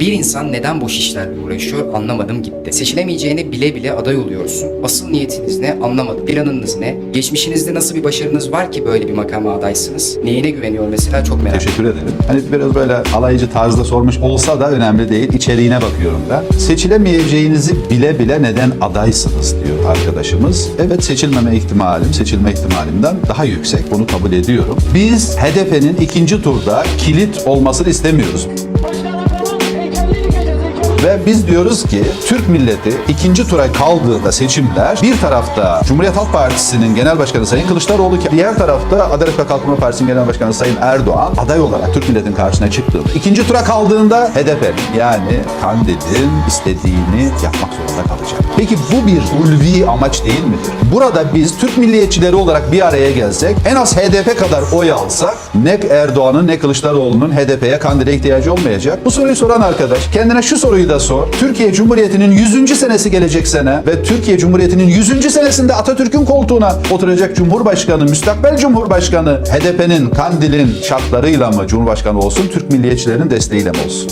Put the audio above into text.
Bir insan neden boş işlerle uğraşıyor anlamadım gitti. Seçilemeyeceğini bile bile aday oluyorsun. Asıl niyetiniz ne anlamadım. Planınız ne? Geçmişinizde nasıl bir başarınız var ki böyle bir makama adaysınız? Neyine güveniyor mesela çok merak. Teşekkür ederim. Hani biraz böyle alaycı tarzda sormuş olsa da önemli değil. İçeriğine bakıyorum ben. Seçilemeyeceğinizi bile bile neden adaysınız diyor arkadaşımız. Evet seçilmeme ihtimalim, seçilme ihtimalimden daha yüksek. Bunu kabul ediyorum. Biz HDP'nin ikinci turda kilit olmasını istemiyoruz. Biz diyoruz ki Türk milleti ikinci tura kaldığında seçimler bir tarafta Cumhuriyet Halk Partisi'nin genel başkanı Sayın Kılıçdaroğlu diğer tarafta Adalet ve Kalkınma Partisi'nin genel başkanı Sayın Erdoğan aday olarak Türk milletin karşısına çıktığında ikinci tura kaldığında HDP yani Kandil'in istediğini yapmak zorunda kalacak. Peki bu bir ulvi amaç değil midir? Burada biz Türk milliyetçileri olarak bir araya gelsek en az HDP kadar oy alsak ne Erdoğan'ın ne Kılıçdaroğlu'nun HDP'ye Kandil'e ihtiyacı olmayacak. Bu soruyu soran arkadaş kendine şu soruyu da sor. Türkiye Cumhuriyeti'nin 100. senesi gelecek sene ve Türkiye Cumhuriyeti'nin 100. senesinde Atatürk'ün koltuğuna oturacak Cumhurbaşkanı, müstakbel Cumhurbaşkanı HDP'nin Kandil'in şartlarıyla mı Cumhurbaşkanı olsun, Türk milliyetçilerinin desteğiyle mi olsun?